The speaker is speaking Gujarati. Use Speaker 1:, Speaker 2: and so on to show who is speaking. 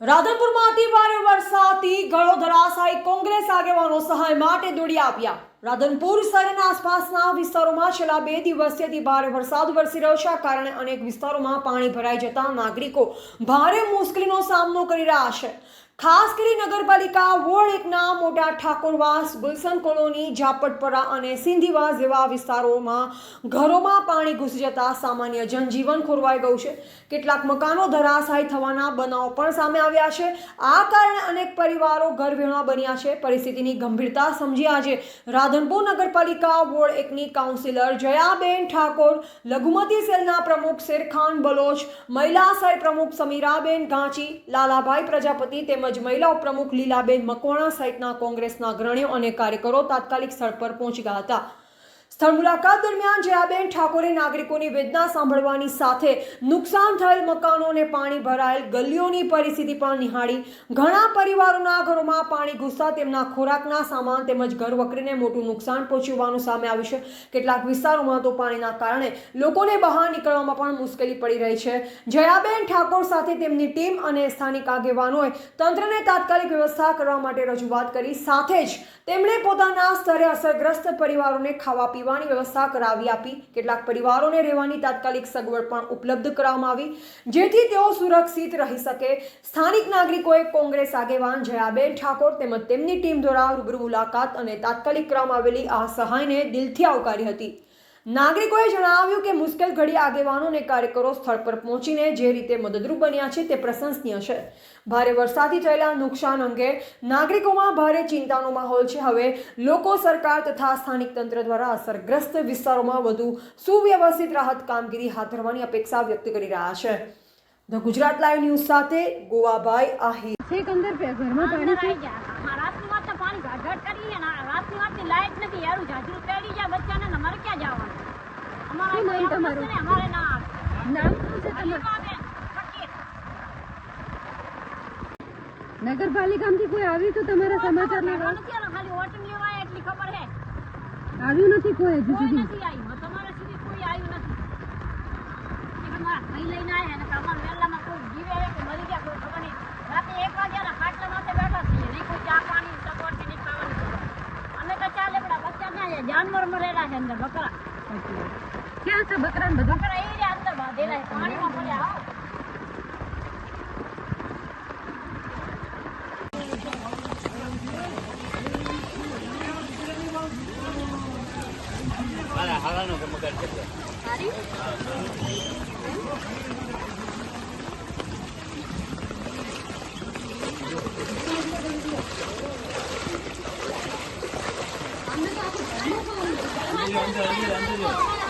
Speaker 1: રાધનપુરમાં અતિ ભારે વરસાદથી ગળો ધરાશાયી કોંગ્રેસ આગેવાનો સહાય માટે દોડી આવ્યા. રાધનપુર શહેરના આસપાસના વિસ્તારોમાં છેલ્લા બે દિવસથી ભારે વરસાદ વરસી રહ્યો છે. કારણે અનેક વિસ્તારોમાં પાણી ભરાઈ જતા નાગરિકો ભારે મુશ્કેલીનો સામનો કરી રહ્યા છે. ખાસ કરી નગરપાલિકા વોર્ડ એકના મોટા ઠાકોરવાસ ગુલશન કોલોની, ઝાપટપરા અને સિંધીવાસ જેવા વિસ્તારોમાં ઘરોમાં પાણી ઘૂસી જતા સામાન્ય જનજીવન ખોરવાઈ ગયું છે. કેટલાક મકાનો ધરાશાયી થવાના બનાવો પણ સામે આવ્યા છે. આ કારણે અનેક પરિવારો ઘરવિહોણા બન્યા છે. પરિસ્થિતિની ગંભીરતા સમજી આજે રાધનપુર નગરપાલિકા વોર્ડ એકની કાઉન્સિલર જયાબેન ઠાકોર, લઘુમતી સેલના પ્રમુખ શેરખાન બલોચ, મહિલા સેલ પ્રમુખ સમીરાબેન ગાંચી, લાલાભાઈ પ્રજાપતિ તેમજ મહિલા ઉપપ્રમુખ લીલાબેન મકવાણા સહિતના કોંગ્રેસના અગ્રણીઓ અને કાર્યકરો તાત્કાલિક સ્થળ પર પહોંચી ગયા હતા. સ્થળ મુલાકાત દરમિયાન જયાબેન ઠાકોરે નાગરિકોની વેદના સાંભળવાની સાથે નુકસાન થયેલ મકાનો અને પાણી ભરાયેલ ગલીઓની પરિસ્થિતિ પણ નિહાળી. ઘણા પરિવારોના ઘરોમાં પાણી ઘૂસતા તેમના ખોરાકના સામાન તેમજ ઘર વકરીને મોટું નુકસાન પહોંચ્યું સામે આવ્યું છે. કેટલાક વિસ્તારોમાં તો પાણીના કારણે લોકોને બહાર નીકળવામાં પણ મુશ્કેલી પડી રહી છે. જયાબેન ઠાકોર સાથે તેમની ટીમ અને સ્થાનિક આગેવાનોએ તંત્રને તાત્કાલિક વ્યવસ્થા કરવા માટે રજૂઆત કરી. સાથે જ તેમણે પોતાના સ્તરે અસરગ્રસ્ત પરિવારોને ખાવા પીવાની વ્યવસ્થા કરાવી આપી. કેટલાક પરિવારોને રહેવાની તાત્કાલિક સગવડ પણ ઉપલબ્ધ કરવામાં આવી. જેથી તેઓ સુરક્ષિત રહી શકે. સ્થાનિક નાગરિકોએ કોંગ્રેસ આગેવાન જયાબેન ઠાકોર તેમજ તેમની ટીમ દ્વારા રૂબરૂ મુલાકાત અને તાત્કાલિક કરવામાં આવેલી આ સહાયને દિલથી આવકારી હતી. નાગરિકોએ જણાવ્યું કે મુશ્કેલ ઘડી આગેવાનોને કાર્યકરો સ્થળ પર પહોંચીને જે રીતે મદદરૂપ બન્યા છે તે પ્રશંસનીય છે. ભારે વરસાદથી થયેલા નુકસાન અંગે નાગરિકોમાં ભારે ચિંતાનો માહોલ છે. હવે લોકો સરકાર તથા સ્થાનિક તંત્ર દ્વારા અસરગ્રસ્ત વિસ્તારોમાં વધુ સુવ્યવસ્થિત રાહત કામગીરી હાથ ધરવાની અપેક્ષા વ્યક્ત કરી રહ્યા છે. ધ ગુજરાત લાઈવ ન્યૂઝ સાથે ગોવાભાઈ આહિર.
Speaker 2: પાણી
Speaker 3: ઘાટ કરી રાતની વાતની લાઈટ નથી યારું જાજરું પેડી જાય બચ્ચાને અમારે ક્યાં જવાનું? અમારે
Speaker 2: શું નામ
Speaker 3: તો એમ
Speaker 2: તમારું?
Speaker 3: અમારે ના
Speaker 2: નામ શું છે તમારું? નગરપાલિકામાંથી કોઈ આવ્યું તો તમારા સમાચાર
Speaker 3: આલો, ખાલી વોટિંગ એટલી ખબર હે
Speaker 2: આવ્યું નથી કોઈ હજુ સુધી?
Speaker 3: નથી આવ્યું તમારા સુધી કોઈ આવ્યું નથી એ કે મારા ભાઈ લઈને આયા ને કે અમારા વેલામાં કોઈ જીવે છે કે મરી ગયા કોઈ ખબર નહીં રાતે એક વાગ્યાના ખાટલા માથે બેઠા છીએ નહીં કોઈ ચા પાણી સગવડ કે નહીં ખાવાની સગવડ. અમે તો ચાલે પેલા બચ્ચા ના છે જાનવર મરેલા છે અંદર બકરા.
Speaker 2: ક્યાં છે બકરા ને બધું?
Speaker 3: બકરા એ રહ્યા અંદર બાંધેલા છે. પાણીમાં પડ્યા હો.
Speaker 4: અંદર અંદર અંદર